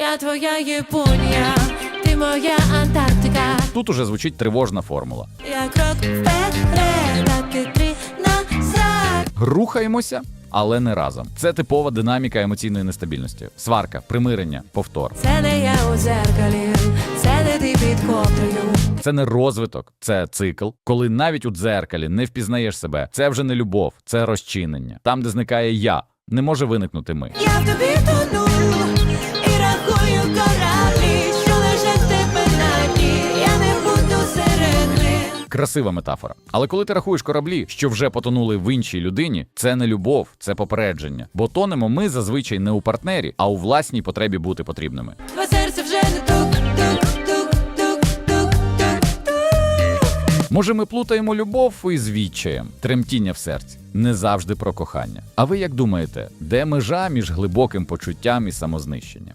Я твоя Японія, ти моя Антарктика. Тут уже звучить тривожна формула. Я крок вперед, а ти три назад. Рухаємося, але не разом. Це типова динаміка емоційної нестабільності. Сварка, примирення, повтор. Це не я у зеркалі, це не ти під ковдрою. Це не розвиток, це цикл. Коли навіть у дзеркалі не впізнаєш себе. Це вже не любов, це розчинення. Там, де зникає я, не може виникнути ми. Я в тобі тону Красива метафора. Але коли ти рахуєш кораблі, що вже потонули в іншій людині, це не любов, це попередження. Бо тонемо ми зазвичай не у партнері, а у власній потребі бути потрібними. Твоє серце вже не. Може, ми плутаємо любов із відчаєм, тремтіння в серці. Не завжди про кохання. А ви як думаєте, де межа між глибоким почуттям і самознищенням?